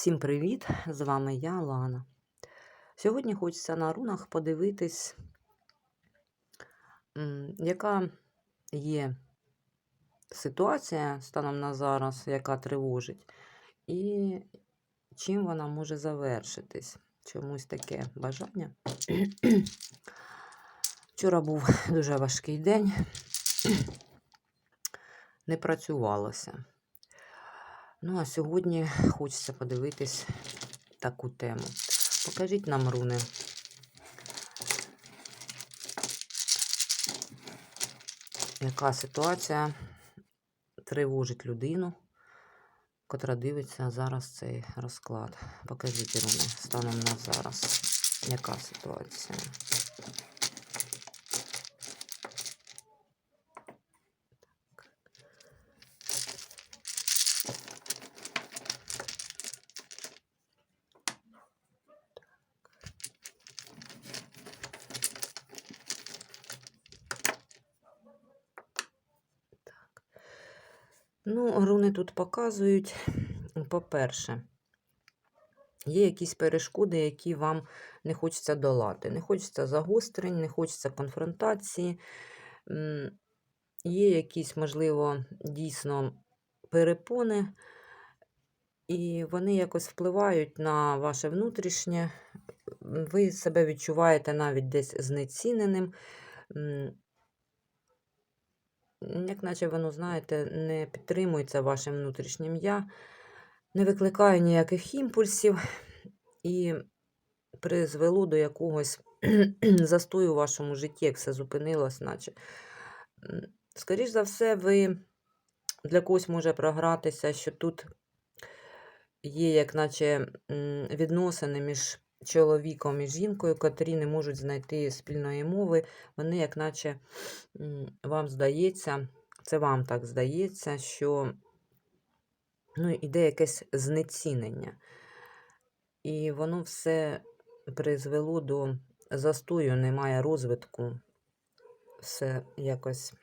Всім привіт! З вами я, Лана. Сьогодні хочеться на рунах подивитись, яка є ситуація станом на зараз, яка тривожить, і чим вона може завершитись. Чомусь таке бажання. Вчора був дуже важкий день, не працювалося. Ну, а сьогодні хочеться подивитись таку тему. Покажіть нам руни. Яка ситуація тривожить людину, котра дивиться зараз цей розклад? Покажіть руни станом на зараз. Яка ситуація? Ну, руни тут показують, по-перше, є якісь перешкоди, які вам не хочеться долати. Не хочеться загострень, не хочеться конфронтації. Є якісь, можливо, дійсно перепони, і вони якось впливають на ваше внутрішнє. Ви себе відчуваєте навіть десь знеціненим. Як наче воно, знаєте, не підтримується вашим внутрішнім я, не викликає ніяких імпульсів і призвело до якогось застою у вашому житті, як все зупинилось, наче. М, Скоріш за все, ви для когось може програтися, що тут є, як наче, відносини між чоловіком і жінкою, котрі не можуть знайти спільної мови. Вони, як наче, вам здається, це вам так здається, що ну, іде якесь знецінення. І воно все призвело до застою, немає розвитку. Все якось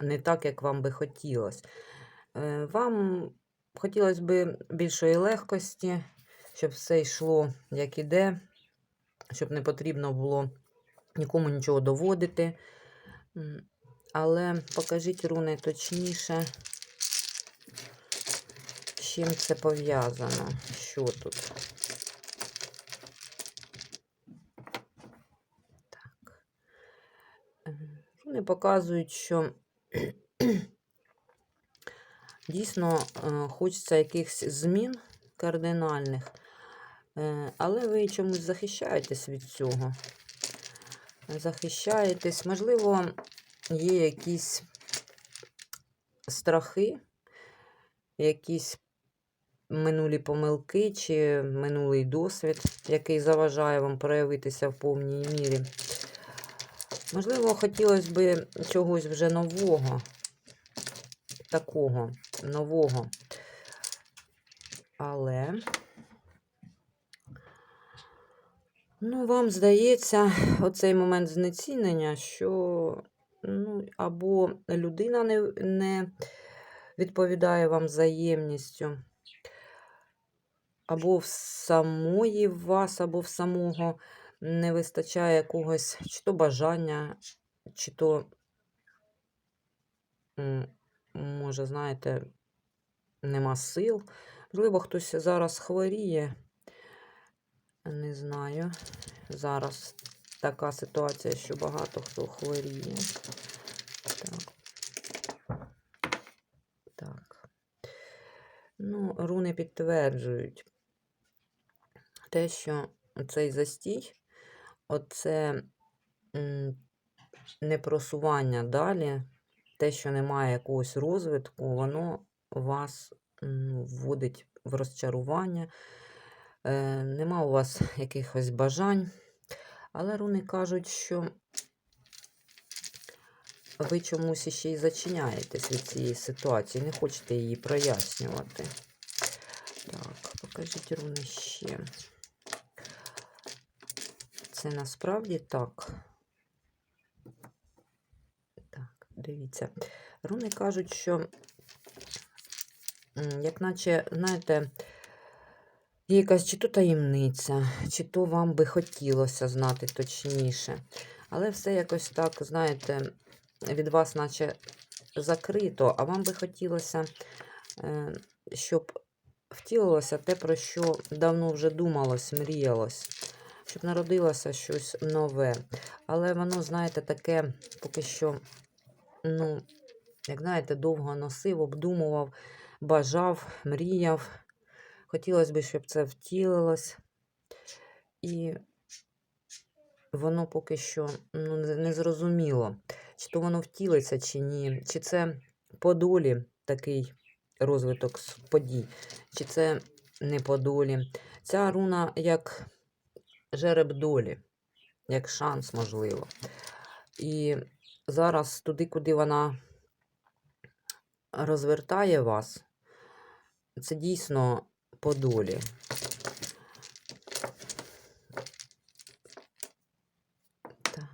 не так, як вам би хотілося. Е, Вам хотілося б більшої легкості, щоб все йшло, як іде, щоб не потрібно було нікому нічого доводити. Але покажіть руни точніше, з чим це пов'язано. Що тут? Так. Е, Руни показують, що дійсно е, хочеться якихось змін кардинальних, але ви чомусь захищаєтесь від цього. Захищаєтесь, можливо, є якісь страхи, якісь минулі помилки чи минулий досвід, який заважає вам проявитися в повній мірі. Можливо, хотілося б чогось вже нового, такого нового. Але, ну, вам здається, оцей момент знецінення, що ну, або людина не, не відповідає вам взаємністю, або в самої вас, або в самого не вистачає якогось чи то бажання, чи то, може, знаєте, нема сил. Можливо, хтось зараз хворіє. Не знаю. Зараз така ситуація, що багато хто хворіє. Так. Так. Ну, руни підтверджують те, що цей застій, оце непросування далі, те, що немає якогось розвитку, воно вас вводить в розчарування. Е, нема у вас якихось бажань, але руни кажуть, що ви чомусь ще й зачиняєтесь від цієї ситуації, не хочете її прояснювати. Так, покажіть руни ще. Це насправді так. Так, дивіться. Руни кажуть, що, як наче, знаєте, Є якась чи то таємниця, чи то вам би хотілося знати точніше. Але все якось так, знаєте, від вас, наче закрито, а вам би хотілося, е, щоб втілилося те, про що давно вже думалось, мріялось, щоб народилося щось нове. Але воно, знаєте, таке поки що, ну, як знаєте, довго носив, обдумував, бажав, мріяв. Хотілося б, щоб це втілилось. І воно поки що ну, не зрозуміло, чи то воно втілиться, чи ні. Чи це по долі такий розвиток подій, чи це не по долі. Ця руна як жереб долі, як шанс, можливо. І зараз туди, куди вона розвертає вас, це дійсно по. Так.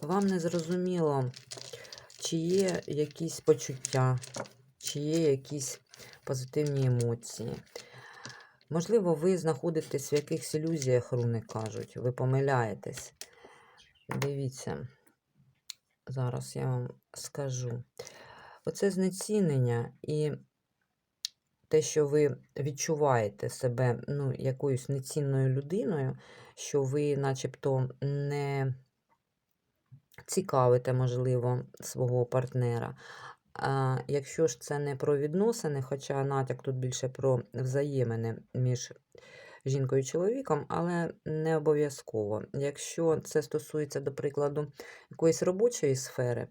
Вам не зрозуміло, чи є якісь почуття, чи є якісь позитивні емоції. Можливо, ви знаходитесь в якихось ілюзіях, руни кажуть, ви помиляєтесь. Дивіться, зараз я вам скажу. Оце знецінення і те, що ви відчуваєте себе ну, якоюсь нецінною людиною, що ви начебто не цікавите, можливо, свого партнера. А якщо ж це не про відносини, хоча натяк тут більше про взаємини між жінкою і чоловіком, але не обов'язково. Якщо це стосується, до прикладу, якоїсь робочої сфери,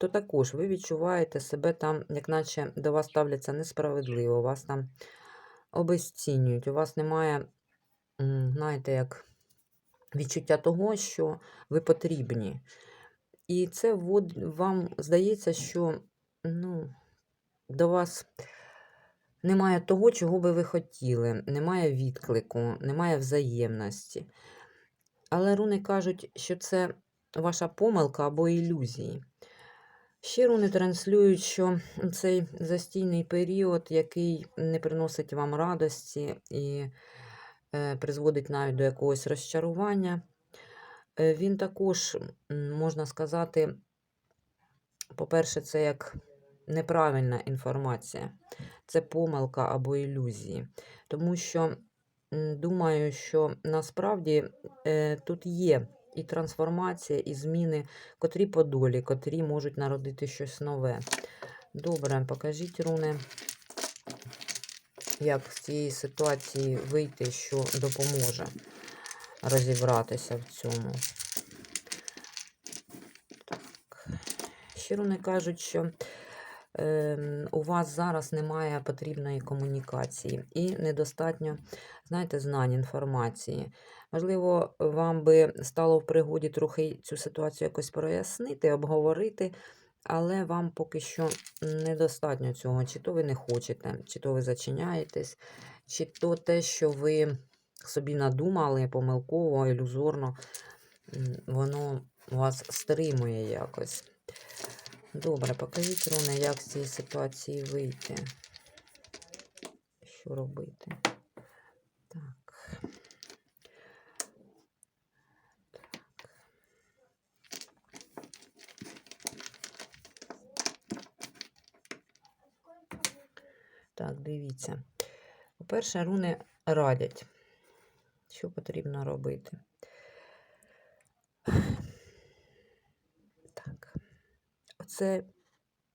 то також ви відчуваєте себе там, як наче до вас ставляться несправедливо, вас там обесцінюють, у вас немає, знаєте, як відчуття того, що ви потрібні. І це вам здається, що ну, до вас немає того, чого би ви хотіли, немає відклику, немає взаємності. Але руни кажуть, що це ваша помилка або ілюзії. Ще руни транслюють, що цей застійний період, який не приносить вам радості і е, призводить навіть до якогось розчарування, е, він також, можна сказати, по-перше, це як неправильна інформація, це помилка або ілюзії. Тому що думаю, що насправді е, тут є і трансформація, і зміни, котрі по долі, котрі можуть народити щось нове. Добре, покажіть, руни, як з цієї ситуації вийти, що допоможе розібратися в цьому. Так. Ще руни кажуть, що е, у вас зараз немає потрібної комунікації і недостатньо, знаєте, знань, інформації. Можливо, вам би стало в пригоді трохи цю ситуацію якось прояснити, обговорити, але вам поки що недостатньо цього. Чи то ви не хочете, чи то ви зачиняєтесь, чи то те, що ви собі надумали помилково, ілюзорно, воно вас стримує якось. Добре, покажіть, Руне, як з цієї ситуації вийти. Що робити? Так. Так, дивіться. По-перше, руни радять, що потрібно робити. Так. Оце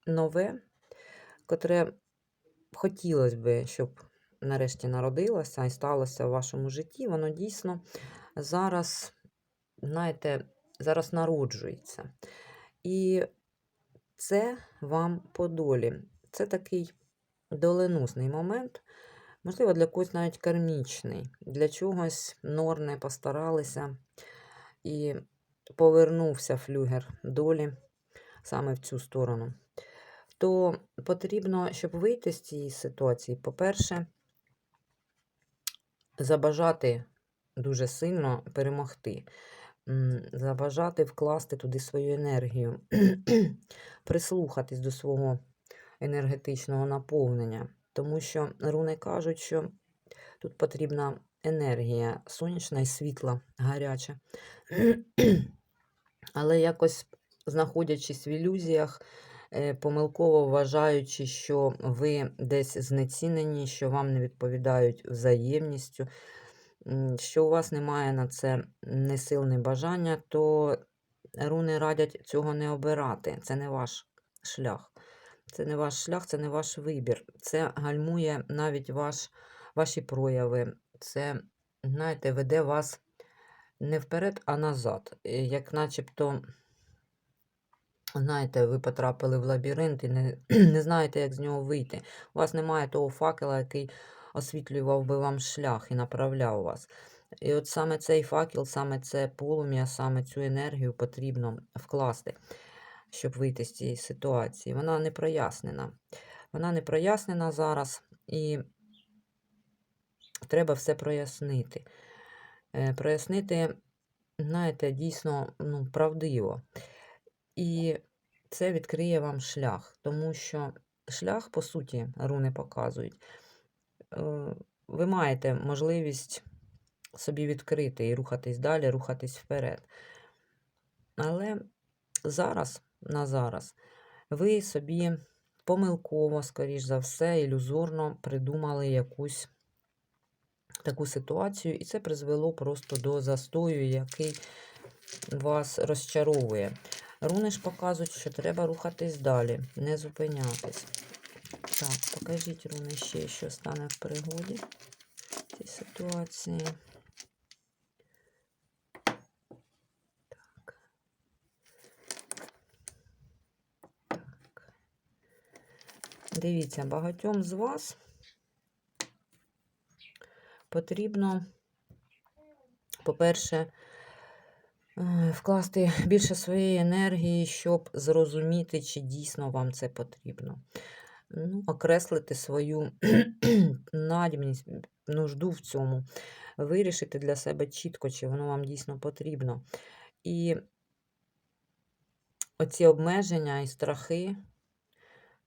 нове, котре хотілося б, щоб нарешті народилося і сталося в вашому житті, воно дійсно зараз, знаєте, зараз народжується. І це вам по долі. Це такий доленосний момент, можливо, для когось навіть кармічний. Для чогось норни постаралися і повернувся флюгер долі саме в цю сторону. То потрібно, щоб вийти з цієї ситуації, по-перше, забажати дуже сильно перемогти, забажати вкласти туди свою енергію, прислухатись до свого енергетичного наповнення. Тому що руни кажуть, що тут потрібна енергія сонячна і світла, гаряча. Але якось знаходячись в ілюзіях, е, помилково вважаючи, що ви десь знецінені, що вам не відповідають взаємністю, що у вас немає на це ні сил, ні бажання, то руни радять цього не обирати. Це не ваш шлях. Це не ваш шлях, це не ваш вибір. Це гальмує навіть ваш, ваші прояви. Це, знаєте, веде вас не вперед, а назад. Як начебто, знаєте, ви потрапили в лабіринт і не, не знаєте, як з нього вийти. У вас немає того факела, який освітлював би вам шлях і направляв вас. І от саме цей факел, саме це полум'я, саме цю енергію потрібно вкласти, щоб вийти з цієї ситуації. Вона не прояснена. Вона не прояснена зараз, і треба все прояснити. Е, Прояснити, знаєте, дійсно ну, правдиво. І це відкриє вам шлях, тому що шлях, по суті, руни показують. е, Ви маєте можливість собі відкрити і рухатись далі, рухатись вперед. Але зараз, на зараз, ви собі помилково, скоріш за все, ілюзорно придумали якусь таку ситуацію, і це призвело просто до застою, який вас розчаровує. Руни ж показують, що треба рухатись далі, не зупинятись. Так, покажіть руни ще, що стане в пригоді в цій ситуації. Дивіться, багатьом з вас потрібно, по-перше, е, вкласти більше своєї енергії, щоб зрозуміти, чи дійсно вам це потрібно. Ну, окреслити свою надібність, нужду в цьому, вирішити для себе чітко, чи воно вам дійсно потрібно. І оці обмеження і страхи,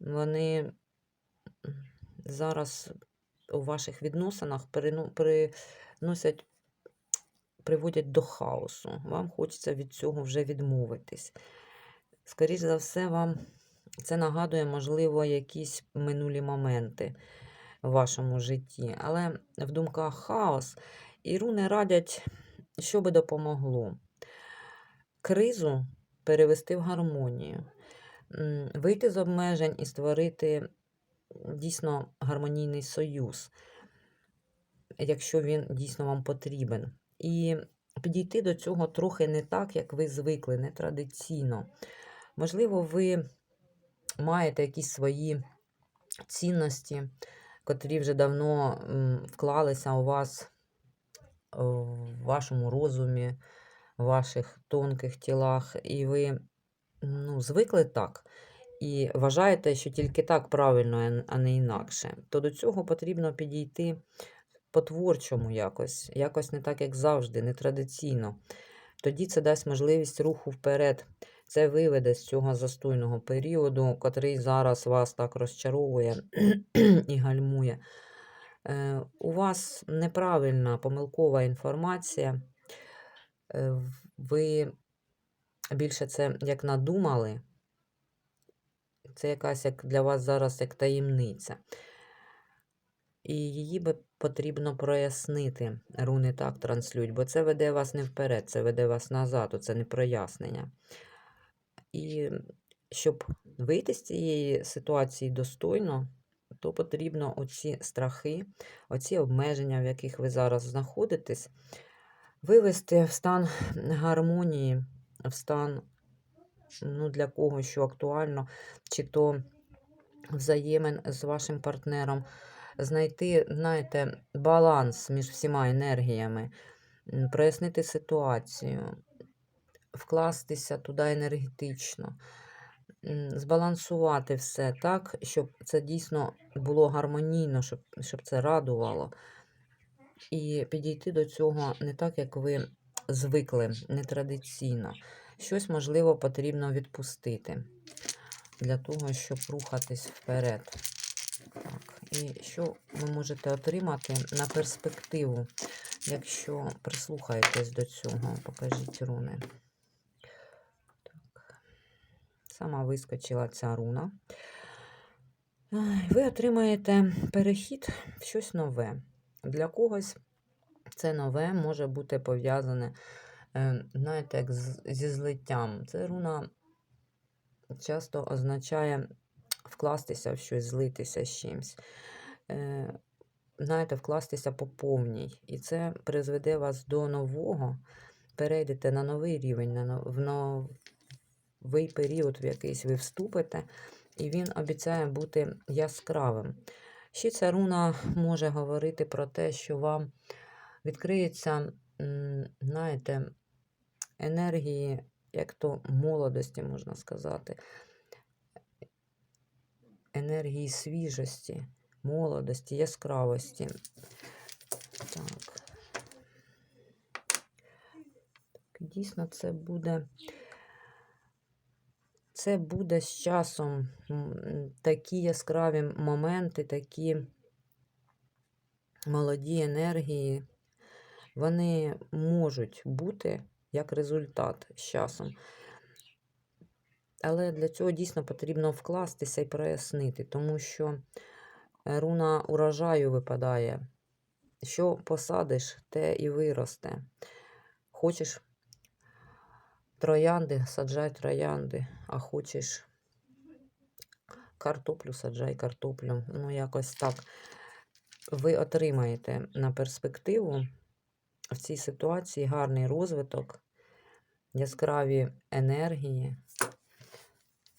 вони зараз у ваших відносинах приносять, приводять до хаосу. Вам хочеться від цього вже відмовитись. Скоріше за все, вам це нагадує, можливо, якісь минулі моменти в вашому житті. Але в думках хаос. І руни радять, що би допомогло. Кризу перевести в гармонію, вийти з обмежень і створити дійсно гармонійний союз, якщо він дійсно вам потрібен. І підійти до цього трохи не так, як ви звикли, не традиційно. Можливо, ви маєте якісь свої цінності, котрі вже давно вклалися у вас в вашому розумі, в ваших тонких тілах, і ви ну, звикли так. І вважаєте, що тільки так правильно, а не інакше, то до цього потрібно підійти по-творчому якось, якось не так, як завжди, не традиційно. Тоді це дасть можливість руху вперед. Це виведе з цього застойного періоду, котрий зараз вас так розчаровує і гальмує. Е, У вас неправильна помилкова інформація. Е, Ви більше це як надумали. Це якась як для вас зараз як таємниця. І її би потрібно прояснити. Руни так транслюють, бо це веде вас не вперед, це веде вас назад, це не прояснення. І щоб вийти з цієї ситуації достойно, то потрібно оці страхи, оці обмеження, в яких ви зараз знаходитесь, вивести в стан гармонії, в стан ну, для кого що актуально, чи то взаємин з вашим партнером, знайти, знаєте, баланс між всіма енергіями, прояснити ситуацію, вкластися туди енергетично, збалансувати все так, щоб це дійсно було гармонійно, щоб, щоб це радувало. І підійти до цього не так, як ви звикли, нетрадиційно. Щось, можливо, потрібно відпустити для того, щоб рухатись вперед. Так, і що ви можете отримати на перспективу, якщо прислухаєтесь до цього? Покажіть руни. Так. Сама вискочила ця руна. Ви отримаєте перехід в щось нове. Для когось це нове може бути пов'язане, е, знаєте, як зі злиттям. Це руна часто означає вкластися в щось, злитися з чимось. Е, Знаєте, вкластися по повній. І це призведе вас до нового, перейдете на новий рівень, на в новий період, в якийсь ви вступите, і він обіцяє бути яскравим. Ще ця руна може говорити про те, що вам відкриється, знаєте, енергії, як то молодості, можна сказати, енергії свіжості, молодості, яскравості. Так. Дійсно, це буде. Це буде з часом такі яскраві моменти, такі молоді енергії, вони можуть бути як результат з часом. Але для цього дійсно потрібно вкластися і прояснити, тому що е, руна урожаю випадає. Що посадиш, те і виросте. Хочеш троянди, саджай троянди, а хочеш картоплю, саджай картоплю. Ну, якось так. Ви отримаєте на перспективу в цій ситуації гарний розвиток, яскраві енергії.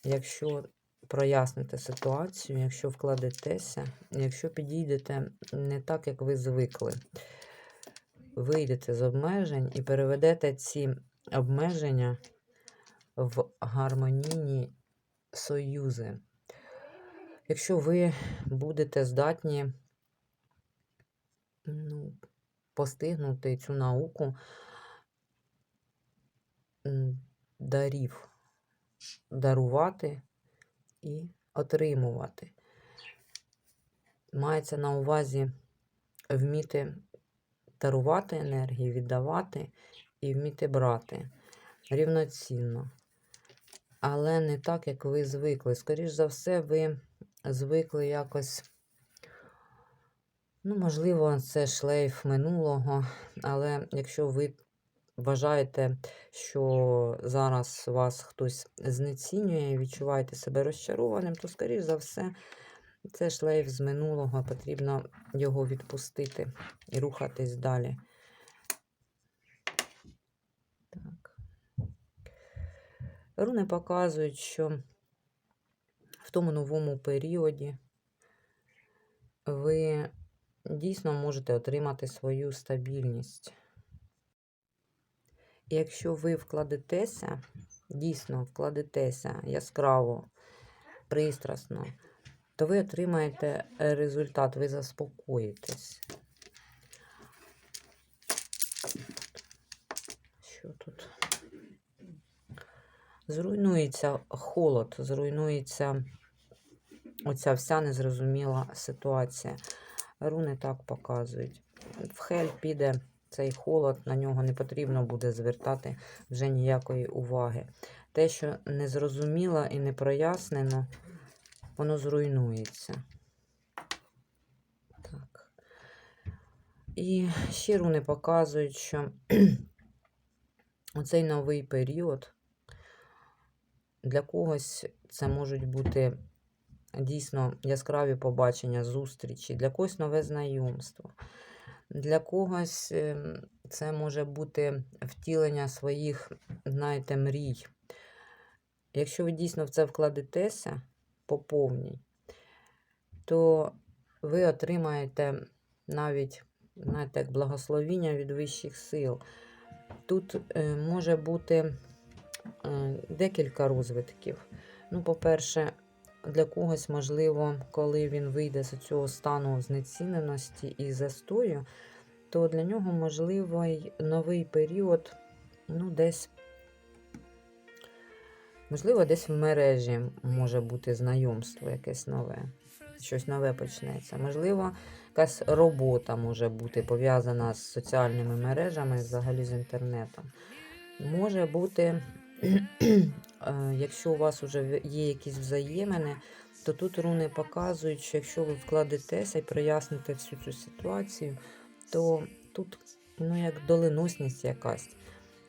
Якщо проясните ситуацію, якщо вкладетеся, якщо підійдете не так, як ви звикли, вийдете з обмежень і переведете ці обмеження в гармонійні союзи. Якщо ви будете здатні ну, постигнути цю науку дарів, дарувати і отримувати. Мається на увазі вміти дарувати енергію, віддавати і вміти брати рівноцінно. Але не так, як ви звикли. Скоріш за все, ви звикли якось. Ну, можливо, це шлейф минулого, але якщо ви вважаєте, що зараз вас хтось знецінює і відчуваєте себе розчарованим, то, скоріш за все, це шлейф з минулого, потрібно його відпустити і рухатись далі. Так. Руни показують, що в тому новому періоді ви дійсно можете отримати свою стабільність. Якщо ви вкладетеся, дійсно вкладетеся яскраво, пристрасно, то ви отримаєте результат, ви заспокоїтесь. Що тут? Зруйнується холод, зруйнується оця вся незрозуміла ситуація. Руни так показують. В хель піде цей холод, на нього не потрібно буде звертати вже ніякої уваги. Те, що не зрозуміло і не прояснено, воно зруйнується. Так. І ще руни показують, що оцей новий період для когось це можуть бути дійсно яскраві побачення, зустрічі, для когось нове знайомство. Для когось ем, це може бути втілення своїх, знаєте, мрій. Якщо ви дійсно в це вкладетеся по повній, то ви отримаєте навіть, знаєте, як благословіння від вищих сил. Тут е, може бути е, декілька розвитків. Ну, по-перше, для когось, можливо, коли він вийде з цього стану знеціненості і застою, то для нього можливий новий період, ну, десь, можливо, десь в мережі може бути знайомство якесь нове. щось нове почнеться. Можливо, якась робота може бути пов'язана з соціальними мережами, взагалі з інтернетом. Може бути, якщо у вас вже є якісь взаємини, то тут руни показують, що якщо ви вкладетеся і проясните всю цю ситуацію, то тут ну, як доленосність якась,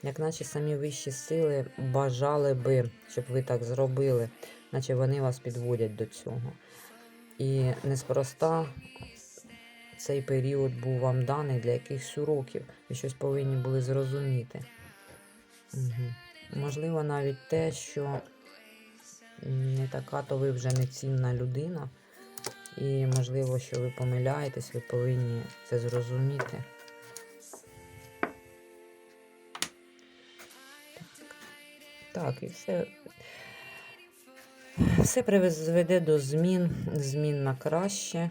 як наче самі вищі сили бажали би, щоб ви так зробили, наче вони вас підводять до цього. І неспроста цей період був вам даний для якихось уроків. Ви щось повинні були зрозуміти. Угу. Можливо, навіть те, що не така, то ви вже не цінна людина. І можливо, що ви помиляєтесь, ви повинні це зрозуміти. Так, і все. Все призведе до змін, змін на краще.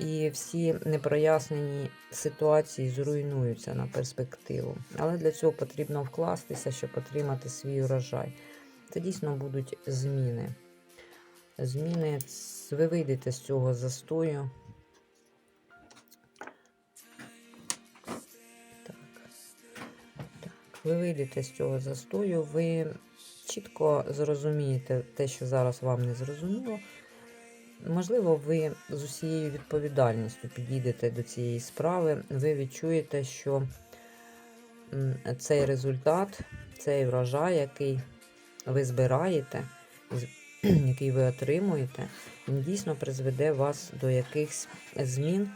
І всі непрояснені ситуації зруйнуються на перспективу. Але для цього потрібно вкластися, щоб отримати свій урожай. Це дійсно будуть зміни. Зміни, ви вийдете з цього застою. Так. Так. Ви вийдете з цього застою, ви чітко зрозумієте те, що зараз вам не зрозуміло. Можливо, ви з усією відповідальністю підійдете до цієї справи, ви відчуєте, що цей результат, цей врожай, який ви збираєте, який ви отримуєте, він дійсно призведе вас до якихось змін,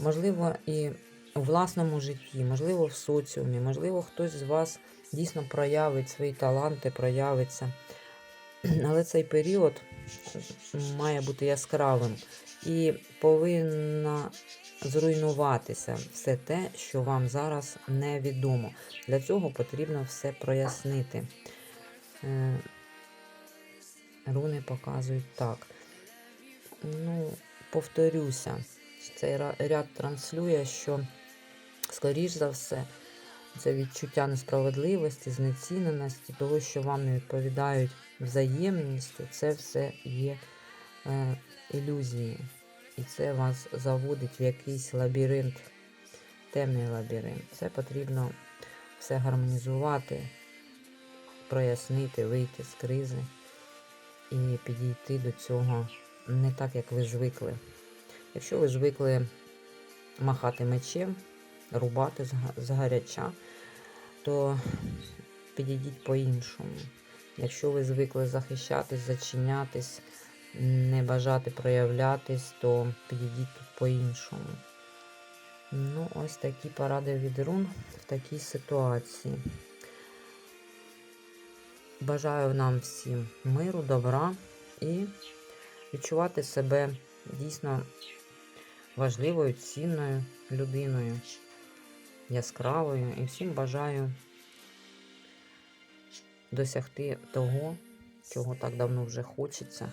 можливо, і у власному житті, можливо, в соціумі, можливо, хтось з вас дійсно проявить свої таланти, проявиться. Але цей період має бути яскравим і повинна зруйнуватися все те, що вам зараз невідомо. Для цього потрібно все прояснити. Е, Руни показують так. Ну, повторюся, цей ряд транслює, що, скоріш за все, це відчуття несправедливості, знеціненості, того, що вам не відповідають взаємністю, це все є е, ілюзії. І це вас заводить в якийсь лабіринт, темний лабіринт. Це потрібно все гармонізувати, прояснити, вийти з кризи і підійти до цього не так, як ви звикли. Якщо ви звикли махати мечем, рубати зга- згаряча, то підійдіть по-іншому. Якщо ви звикли захищатись, зачинятись, не бажати проявлятись, то підійдіть тут по-іншому. Ну, ось такі поради від рун в такій ситуації. Бажаю нам всім миру, добра і відчувати себе дійсно важливою, цінною людиною, яскравою. І всім бажаю досягти того, чого так давно вже хочеться,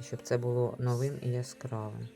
і щоб це було новим і яскравим.